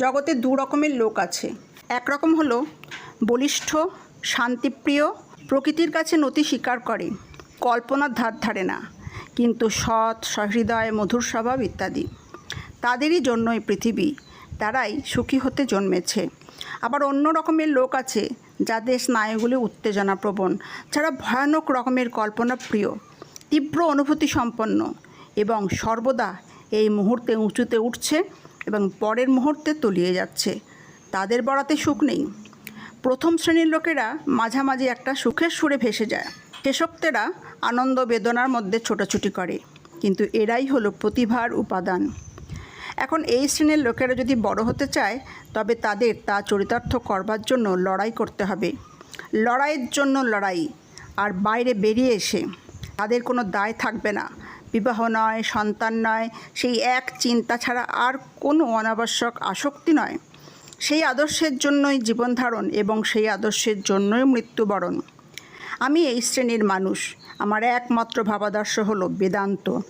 জগতে দু রকমের লোক আছে। একরকম হলো বলিষ্ঠ, শান্তিপ্রিয়, প্রকৃতির কাছে নতি স্বীকার করে কল্পনার ধার ধারে না, কিন্তু সৎ, সহৃদয়, মধুর স্বভাব ইত্যাদি। তাদেরই জন্যই পৃথিবী, তারাই সুখী হতে জন্মেছে। আবার অন্য রকমের লোক আছে, যাদের স্নায়ুগুলি উত্তেজনাপ্রবণ, যারা ভয়ানক রকমের কল্পনা প্রিয়, তীব্র অনুভূতি সম্পন্ন এবং সর্বদা এই মুহূর্তে উঁচুতে উঠছে এবং পরের মুহূর্তে তলিয়ে যাচ্ছে। তাদের বড়াতে সুখ নেই। প্রথম শ্রেণির লোকেরা মাঝামাঝি একটা সুখের সুরে ভেসে যায়। শেষোক্তেরা আনন্দ বেদনার মধ্যে ছোটাছুটি করে। কিন্তু এরাই হলো প্রতিভার উপাদান। এখন এই শ্রেণির লোকেরা যদি বড় হতে চায়, তবে তাদের তা চরিতার্থ করবার জন্য লড়াই করতে হবে। লড়াইয়ের জন্য লড়াই, আর বাইরে বেরিয়ে এসে তাদের কোনো দায় থাকবে না। বিবাহ নয়, সন্তান নয়, সেই এক চিন্তা ছাড়া আর কোনো অনাবশ্যক আসক্তি নয়। সেই আদর্শের জন্যই জীবনধারণ এবং সেই আদর্শের জন্যই মৃত্যুবরণ। আমি এই শ্রেণির মানুষ। আমার একমাত্র ভাবাদর্শ হলো বেদান্ত।